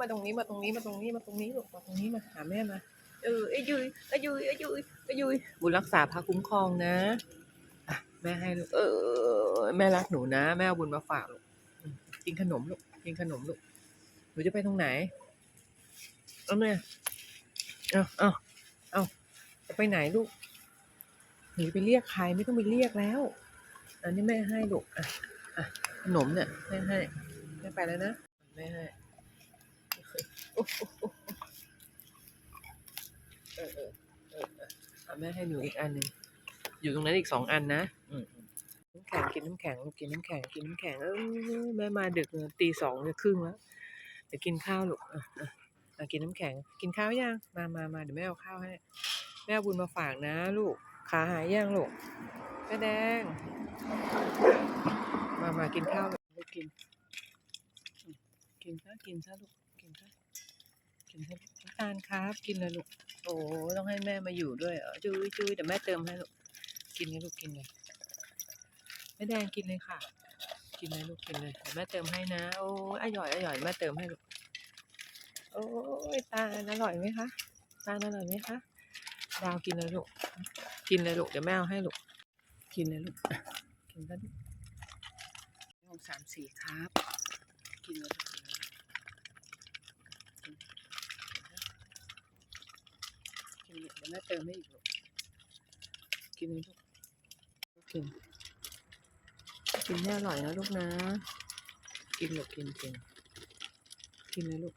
มาตรงนี้มาตรงนี้มาตรงนี้มาตรงนี้ลูกมาตรงนี้มาหาแม่มาเออไอ้ยุยไอ้ยุยไอ้ยุยไอ้ยุยบุญรักษาพาคุ้มครองนะอะแม่ให้ลูกเออแม่รักหนูนะ แม่เอาบุญมาฝากลูกกินขนมลูกกินขนมลูกหนูจะไปตรงไหนเอาแม่เอาเอาเอาจะไปไหนลูกหนูไปเรียกใครไม่ต้องไปเรียกแล้ว อันนี้แม่ให้ลูกอะอะขนมเนี่ยแม่ให้แม่ไปแล้วนะแม่ให้ เออเออเออเออเอาแม่ให้หนูอีกอันหนึ่งอยู่ตรงนั้นอีกสองอันนะอืมอืมน้ำแข็งกินน้ำแข็งลูกกินน้ำแข็งกินน้ำแข็งเออแม่มาดึกเลยตีสองจะครึ่งแล้วเดี๋ยวกินข้าวลูกอะอะอะกินน้ำแข็ง กินข้าวยังมามามาเดี๋ยวแม่เอาข้าวให้ แม่เอาบุญมาฝากนะลูกขาหายยังลูกแม่แดง มามากินข้าวเลยลูกกินอืมกินซะกินซะลูกกินซะ กินซะลูกน้ำตาลครับ กินเลยลูก โอ้ต้องให้แม่มาอยู่ด้วยเหรอจุ้ยจุ้ยเดี๋ยวแม่เติมให้ลูก กินเลยลูกกินเลยแม่แดงกินเลยค่ะ กินเลยลูกกินเลยเดี๋ยวแม่เติมให้นะ โอ้ยอร่อยอร่อยแม่เติมให้ลูก โอ้ยตาลอร่อยไหมคะตาลอร่อยไหมคะดาวกินเลยลูก กินเลยลูกเดี๋ยวแม่เอาให้ลูก กินเลยลูก กินซะลูกหกสามสี่ครับ กินเลยกิ นเลยเดี๋ยวแม่เติมให้อีกลูกกินเลยลูกกินกินให้อร่อยนะลูกนะ กินลูกกินกินกินเลยลูก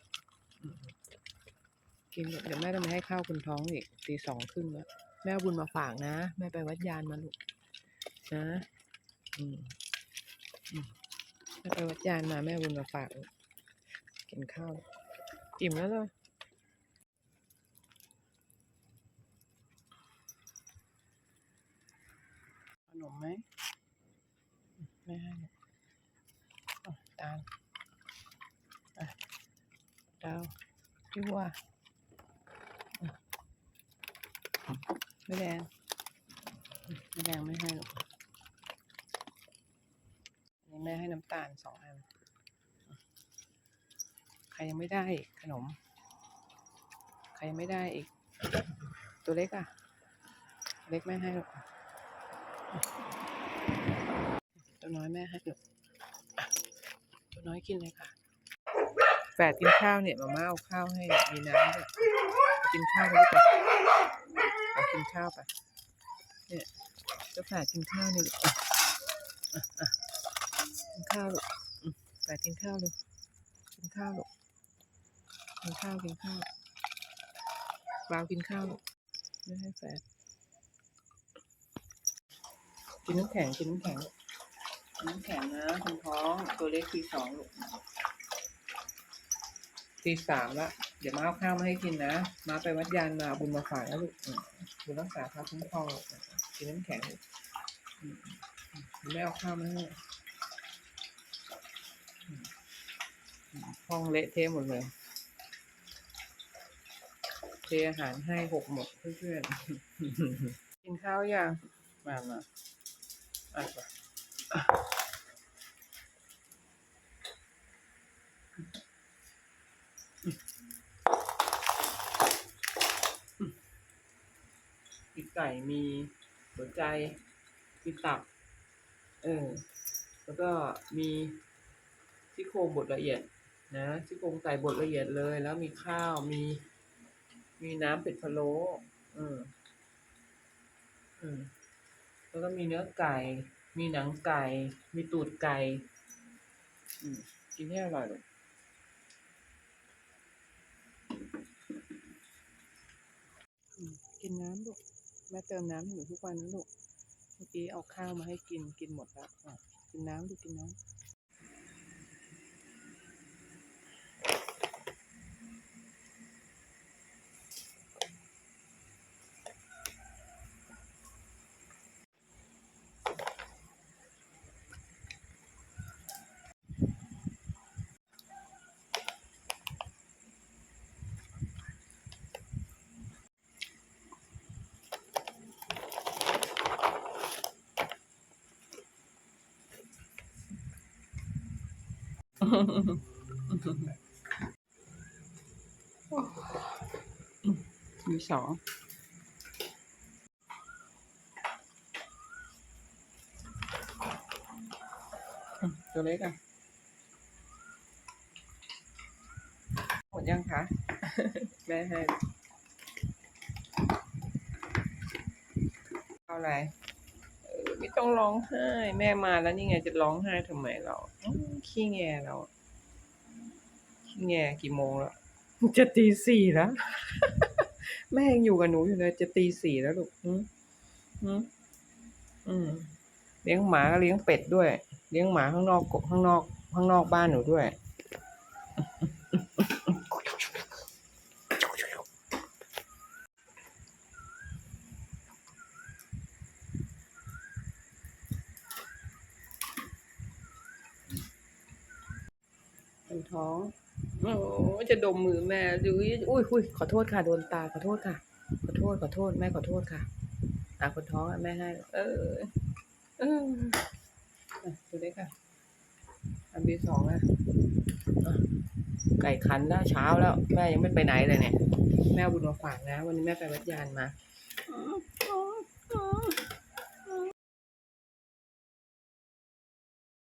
กินเดี๋ยวแม่ต้องมาให้ข้าวคุณท้องอีกตีสองครึ่งแล้วแม่บุญมาฝากนะ แม่ไปวัดยานมาลูกนะอืมแม่ไปวัดยานมาแม่บุญมาฝาก กินข้าว อิ่มแล้วเหรอ นมไหมแม่ให้ตาลดาวพี่วัวะไม่แดงไม่แดงไม่ให้หรอกนนี้แม่ให้น้ำตาลสองอัน ใครยังไม่ได้ขนม ใครยังไม่ได้อีก ตัวเล็กอะ เล็กแม่ให้หรอก ตัวน้อยแม่ให้หรอกอะตัวน้อยกินเลยค่ะ แฝดกินข้าวเนี่ยมาม่าเอาข้าวให้เนี่ยมีน้ำด้วยกินข้าวกันดีกว่าไปกินข้าวไป เนี่ยเจ้าแฝดกินข้าวนี่ลูกอะอะอะกินข้าวลูกอืมไปกินข้าวเลยกินข้าวลูกกินข้าวกินข้าวบาวกินข้าวลูกไม่ให้แฟน กินน้ำแข็งกินน้ำแข็งน้ำแข็งนะคุณท้องตัวเล็กทีสองลูกตีสามละเดี๋ยวมาเอาข้าวมาให้กินนะ มาไปวัดยานมาบุญมาฝากนะลูกอืมบุญรักษาพระคุ้มครองกินน้ำแข็งลูกอืมอืมเดี๋ยวแม่เอาข้าวมาให้ห้องเละเทะหมดเลยเทอาหารให้หกหมดเพื่อนๆกินข้าวยังมามา ปอะมีไก่มีหัวใจมีตับ เออ แล้วก็มีซี่โครงบดละเอียดนะซี่โครงไก่บดละเอียดเลย แล้วมีข้าวมี มีน้ำเป็ดพะโล้เออ เออ แล้วก็มีเนื้อไก่ มีหนังไก่ มีตูดไก่กินให้อร่อยเลยกินน้ำลูกแม่เติมน้ำให้หนูทุกวันนะลูก เมื่อกี้เอาข้าวมาให้กิน กินหมดแล้วกินน้ำดูกินน้ำ มีสองตัวเล็กอะหมดยังคะแม่ให้เอาอะไรไม่ต้องร้องไห้ แม่มาแล้วนี่ไงจะร้องไห้ทำไมเรา ขี้แงเราขี้แงกี่โมงแล้วจะตีสี่แล้ว แม่ยังอยู่กับหนูอยู่เลยจะตีสี่แล้วลูกอืมอืมอืมเลี้ยงหมาก็เลี้ยงเป็ดด้วย เลี้ยงหมาข้างนอกกข้างนอก ข้างนอกบ้านหนูด้วย ท้องโอ้จะดมมือแม่ดูอุ้ยอุ้ยขอโทษค่ะ โดนตาขอโทษค่ะ ขอโทษขอโทษแม่ขอโทษค่ะตาคนท้องแม่ให้เออเออดูได้ค่ะ อันที่สองอะไก่คันแล้วเช้าแล้ว แม่ยังไม่ไปไหนเลยเนี่ย แม่บุญมาฝากนะ วันนี้แม่ไปวัดยานมา